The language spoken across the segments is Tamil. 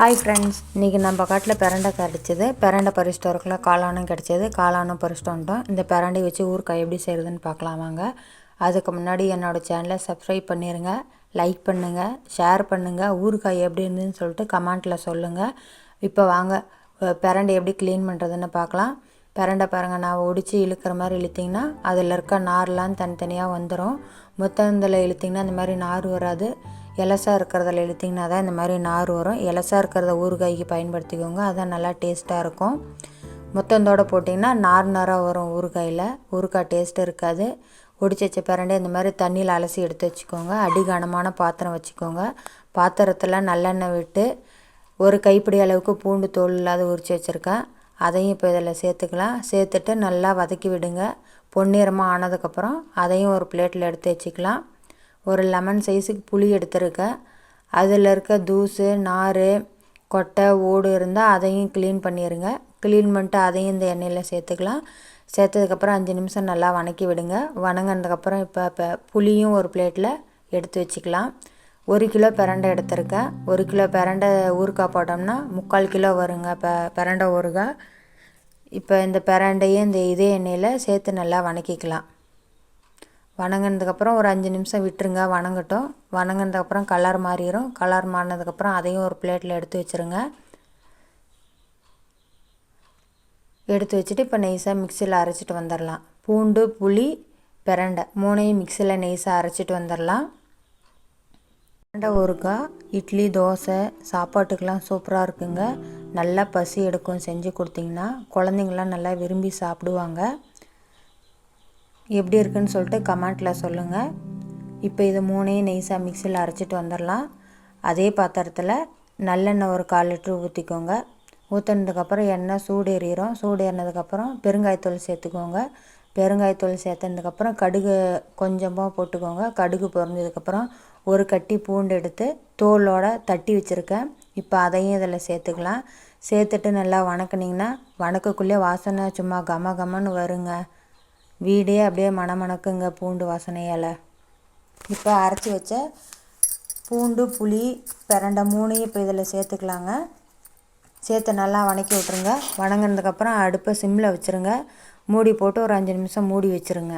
ஹாய் ஃப்ரெண்ட்ஸ் இன்றைக்கி நம்ம காட்டில் பிரண்டை கிடச்சிது. பிரண்டை பறிச்சிட்டு வரக்குள்ள காளானும் கிடச்சிது. காளானும் பறிச்சிட்டு வந்துட்டோம் இந்த பிரண்டை வச்சு ஊறுக்காய் எப்படி செய்கிறதுன்னு பார்க்கலாம் வாங்க. அதுக்கு முன்னாடி என்னோடய சேனலை சப்ஸ்கிரைப் பண்ணிடுங்க லைக் பண்ணுங்கள் ஷேர் பண்ணுங்கள் ஊறுகாய் எப்படி இருந்துன்னு சொல்லிட்டு கமெண்ட்டில் சொல்லுங்கள் இப்போ வாங்க பிரண்டை எப்படி க்ளீன் பண்ணுறதுன்னு பார்க்கலாம். பிரண்டை பாருங்கள் நான் ஒடிச்சு இழுக்கிற மாதிரி இழுத்திங்கன்னா அதில் இருக்க நார்லாம் தனித்தனியாக வந்துடும் முத்தந்தில் இழுத்திங்கன்னா அந்த மாதிரி நார் வராது. இலசாக இருக்கிறதில் இழுத்திங்கன்னா தான் இந்த மாதிரி நார் வரும். இலசாக இருக்கிறத ஊறுகாய்க்கு பயன்படுத்திக்கோங்க. அதான் நல்லா டேஸ்ட்டாக இருக்கும். முத்தந்தோட போட்டிங்கன்னா நார் நாராக வரும் ஊறுகாயில். ஊறுகாய் டேஸ்ட்டு இருக்காது. ஒடிச்சு வச்ச பிரண்டை இந்த மாதிரி தண்ணியில் அலசி எடுத்து வச்சுக்கோங்க. அடிகனமான பாத்திரம் வச்சுக்கோங்க. பாத்திரத்தில் நல்லெண்ணெய் விட்டு ஒரு கைப்பிடி அளவுக்கு பூண்டு தோல் இல்லாத உரித்து வச்சுருக்கேன். அதையும் இப்போ இதில் சேர்த்துக்கலாம். சேர்த்துட்டு நல்லா வதக்கி விடுங்க. பொன்னிறமாக ஆனதுக்கப்புறம் அதையும் ஒரு பிளேட்டில் எடுத்து வச்சுக்கலாம். ஒரு லெமன் சைஸுக்கு புளி எடுத்துருக்கேன் அதில் இருக்க தூசு நார் கொட்டை ஓடு இருந்தால் அதையும் க்ளீன் பண்ணிடுங்க க்ளீன் பண்ணிட்டு அதையும் இந்த எண்ணெயில் சேர்த்துக்கலாம். சேர்த்ததுக்கப்புறம் அஞ்சு நிமிஷம் நல்லா வணக்கி விடுங்க. வணங்கினதுக்கப்புறம் இப்போ இப்போ புளியும் ஒரு பிளேட்டில் எடுத்து வச்சுக்கலாம். ஒரு கிலோ பிரண்டை எடுத்திருக்கேன் ஒரு கிலோ பிரண்டை ஊறுகாய் போட்டோம்னா முக்கால் கிலோ வருங்க இப்போ பிரண்டை ஊறுகாய். இப்போ இந்த பிரண்டையும் இந்த இதே எண்ணெயில் சேர்த்து நல்லா வணக்கிக்கலாம். வணங்கினதுக்கப்புறம் ஒரு அஞ்சு நிமிஷம் விட்டுருங்க வணங்கட்டும். வணங்கினதுக்கப்புறம் கலர் மாறிடும் கலர் மாறினதுக்கப்புறம் அதையும் ஒரு பிளேட்டில் எடுத்து வச்சுருங்க. எடுத்து வச்சுட்டு இப்போ நெய்ஸாக மிக்சியில் அரைச்சிட்டு வந்துடலாம் பூண்டு புளி பிரண்டை மூணையும் மிக்சியில் நெய்ஸாக அரைச்சிட்டு வந்துடலாம் பிரண்டை ஊறுகாய் இட்லி தோசை சாப்பாட்டுக்கெலாம் சூப்பராக இருக்குங்க. நல்லா பசி எடுக்கும். செஞ்சு கொடுத்தீங்கன்னா குழந்தைங்களாம் நல்லா விரும்பி சாப்பிடுவாங்க. எப்படி இருக்குன்னு சொல்லிட்டு கமெண்ட்டில் சொல்லுங்கள் இப்போ இது மூணையும் நெய்ஸாக மிக்சியில் அரைச்சிட்டு வந்துடலாம். அதே பாத்திரத்தில் நல்லெண்ணெய் ஒரு கால் லிட்ரு ஊற்றிக்கோங்க ஊற்றினதுக்கப்புறம் எண்ணெய் சூடு எறிகிறோம் சூடு ஏறினதுக்கப்புறம் பெருங்காயத்தூள் சேர்த்துக்கோங்க. பெருங்காயத்தூள் சேர்த்ததுக்கப்புறம் கடுகு கொஞ்சமாக போட்டுக்கோங்க. கடுகு பொறிஞ்சதுக்கப்புறம் ஒரு கட்டி பூண்டு எடுத்து தோலோட தட்டி வச்சுருக்கேன். இப்போ அதையும் இதில் சேர்த்துக்கலாம். சேர்த்துட்டு நல்லா வணக்குனிங்கன்னா வணக்கக்குள்ளே வாசனை சும்மா கம கமன்னு வருங்க. வீடே அப்படியே மணமணக்குங்க பூண்டு வாசனையால். இப்போ அரைச்சி வச்ச பூண்டு புளி பிரண்டை மூணையும் இப்போ இதில் சேர்த்துக்கலாங்க. சேர்த்து நல்லா வணக்கி விட்ருங்க வணங்கினதுக்கப்புறம் அடுப்பை சிம்மில் வச்சுருங்க. மூடி போட்டு ஒரு அஞ்சு நிமிஷம் மூடி வச்சுருங்க.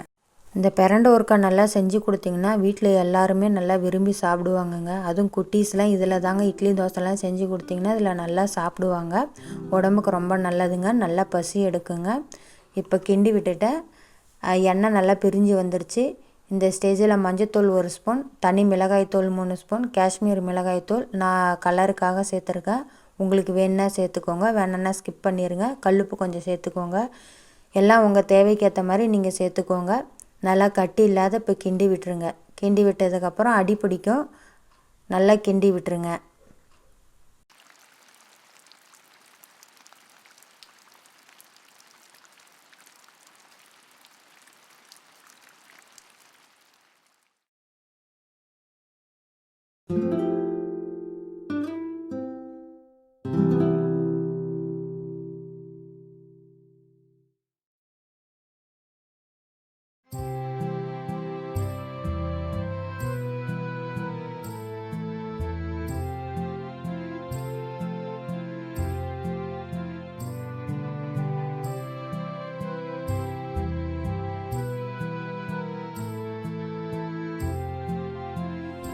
இந்த பிரண்டை ஒருக்கா நல்லா செஞ்சு கொடுத்தீங்கன்னா வீட்டில் எல்லாருமே நல்லா விரும்பி சாப்பிடுவாங்கங்க. அதுவும் குட்டீஸ்லாம் இதில் தாங்க இட்லி தோசைலாம் செஞ்சு கொடுத்தீங்கன்னா இதில் நல்லா சாப்பிடுவாங்க. உடம்புக்கு ரொம்ப நல்லதுங்க. நல்லா பசி எடுக்குங்க. இப்போ கிண்டி விட்டுட்டேன். எண்ணெய் நல்லா பிரிஞ்சு வந்துடுச்சு இந்த ஸ்டேஜில் மஞ்சத்தூள் ஒரு ஸ்பூன் தனி மிளகாய்த்தூள் மூணு ஸ்பூன் காஷ்மீர் மிளகாய்த்தூள் நான் கலருக்காக சேர்த்துருக்கேன். உங்களுக்கு வேணுன்னா சேர்த்துக்கோங்க வேணுன்னா ஸ்கிப் பண்ணிடுங்க கல்லுப்பு கொஞ்சம் சேர்த்துக்கோங்க. எல்லாம் உங்கள் தேவைக்கேற்ற மாதிரி நீங்கள் சேர்த்துக்கோங்க. நல்லா கட்டி இல்லாத இப்போ கிண்டி விட்டுருங்க. கிண்டி விட்டதுக்கப்புறம் அடி பிடிக்கும். நல்லா கிண்டி விட்டுருங்க.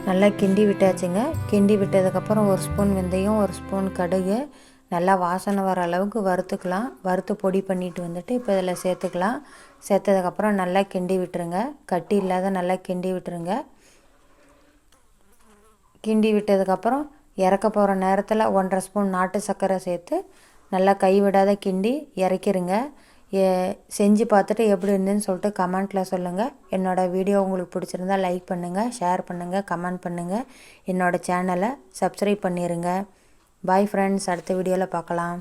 நல்லா கிண்டி விட்டாச்சுங்க. கிண்டி விட்டதுக்கப்புறம் ஒரு ஸ்பூன் வெந்தயம் ஒரு ஸ்பூன் கடுகு. நல்லா வாசனை வர அளவுக்கு வறுத்துக்கலாம். வறுத்து பொடி பண்ணிட்டு வந்துட்டு இப்போ இதில் சேர்த்துக்கலாம். சேர்த்ததுக்கப்புறம் நல்லா கிண்டி விட்டுருங்க. கட்டி இல்லாத நல்லா கிண்டி விட்டுருங்க. கிண்டி விட்டதுக்கப்புறம் இறக்க போகிற நேரத்தில் ஒன்றரை ஸ்பூன் நாட்டு சர்க்கரை சேர்த்து நல்லா கைவிடாத கிண்டி இறக்கிருங்க. செஞ்சு பார்த்துட்டு எப்படி இருந்துன்னு சொல்லிட்டு கமெண்ட்டில் சொல்லுங்கள் என்னோடய வீடியோ உங்களுக்கு பிடிச்சிருந்தா லைக் பண்ணுங்கள் ஷேர் பண்ணுங்கள் கமெண்ட் பண்ணுங்கள் என்னோடய சேனலை சப்ஸ்கிரைப் பண்ணிடுங்க பாய் ஃப்ரெண்ட்ஸ் அடுத்த வீடியோவில் பார்க்கலாம்.